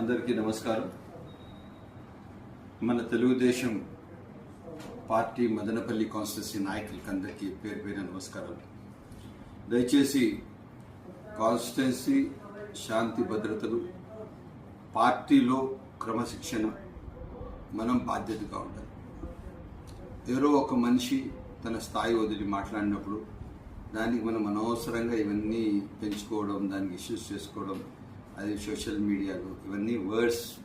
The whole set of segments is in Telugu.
అందరికీ నమస్కారం. మన తెలుగుదేశం పార్టీ మదనపల్లి కాన్స్టిట్యూన్సీ నాయకులకి అందరికీ పేరు పేరు నమస్కారాలు. దయచేసి కాన్స్టిట్యున్సీ శాంతి భద్రతలు పార్టీలో క్రమశిక్షణ మనం బాధ్యతగా ఉండాలి. ఎవరో ఒక మనిషి తన స్థాయి వదిలి మాట్లాడినప్పుడు దానికి మనం అనవసరంగా ఇవన్నీ పెంచుకోవడం దానికి ఇష్యూస్ చేసుకోవడం అది సోషల్ మీడియాలో ఇవన్నీ వర్డ్స్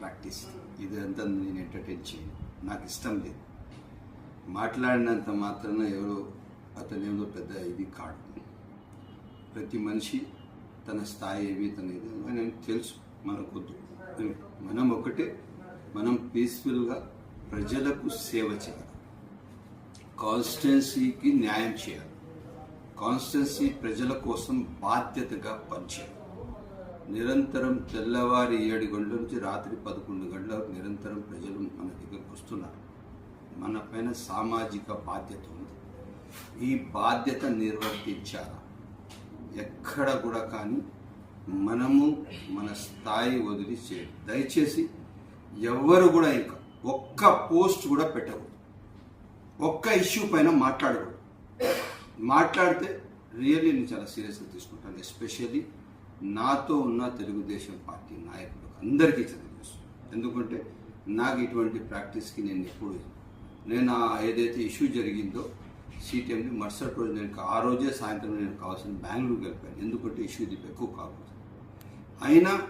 ప్రాక్టీస్. ఇదంతా నేను ఎంటర్టైన్ చేయను. నాకు ఇష్టం లేదు. మాట్లాడినంత మాత్రాన ఎవరో అతనేదో పెద్ద ఇది కాడు. ప్రతి మనిషి తన స్థాయి ఏమి తన ఇది అని తెలుసు. మనకొద్దు. మనం ఒకటే మనం పీస్ఫుల్గా ప్రజలకు సేవ చేయాలి. కాన్స్టిట్యున్సీకి న్యాయం చేయాలి. కాన్స్టిట్యున్సీ ప్రజల కోసం బాధ్యతగా పనిచేయాలి. నిరంతరం తెల్లవారి ఏడు గంటల నుంచి రాత్రి పదకొండు గంటల వరకు నిరంతరం ప్రజలు మన దగ్గరకు వస్తున్నారు. మన పైన సామాజిక బాధ్యత ఉంది. ఈ బాధ్యత నిర్వర్తించాలా? ఎక్కడ కూడా కానీ మనము మన స్థాయి వదిలి చేయాలి దయచేసి ఎవ్వరు కూడా ఇంకా ఒక్క పోస్ట్ కూడా పెట్టకూడదు. ఒక్క ఇష్యూ పైన మాట్లాడకూడదు. మాట్లాడితే రియల్లీ నేను చాలా సీరియస్గా తీసుకుంటాను. ఎస్పెషల్లీ నాతో ఉన్న తెలుగుదేశం పార్టీ నాయకులు అందరికీ చదివేస్తుంది ఎందుకంటే నాకు ఇటువంటి ప్రాక్టీస్కి నేను ఎప్పుడు నేను ఆ ఏదైతే ఇష్యూ జరిగిందో సీటీఎంని మరుసటి రోజు నేను ఆ రోజే సాయంత్రం నేను కావాల్సిన బెంగళూరు వెళ్ళిపోయాను ఎందుకంటే ఇష్యూ ఇది ఎక్కువ కాకూడదు. అయినా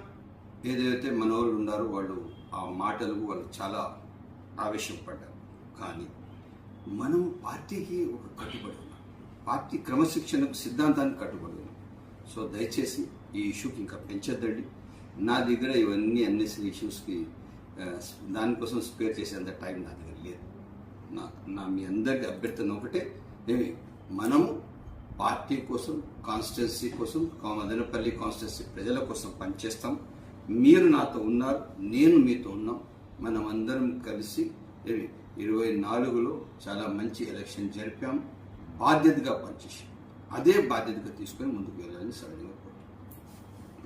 ఏదైతే మన వాళ్ళు ఉన్నారో వాళ్ళు ఆ మాటలకు వాళ్ళు చాలా ఆవేశపడ్డారు. కానీ మనం పార్టీకి ఒక కట్టుబడి ఉన్నాం. పార్టీ క్రమశిక్షణకు సిద్ధాంతానికి కట్టుబడి సో దయచేసి ఈ ఇష్యూకి ఇంకా పెంచొద్దండి. నా దగ్గర ఇవన్నీ అన్నెసరీ ఇష్యూస్కి దానికోసం స్పేర్ చేసేంత టైం నా దగ్గర లేదు. నా నా మీ అందరికి అభ్యర్థన ఒకటే. ఏమి మనము పార్టీ కోసం కాన్స్టిట్యున్సీ కోసం మదనపల్లి కాన్స్టిట్యున్సీ ప్రజల కోసం పనిచేస్తాం. మీరు నాతో ఉన్నారు నేను మీతో ఉన్నాం. మనం అందరం కలిసి ఇరవై నాలుగులో చాలా మంచి ఎలక్షన్ జరిపాం. బాధ్యతగా పనిచేసాం అదే బాధ్యతగా తీసుకొని ముందుకు వెళ్ళాలని సరళంగా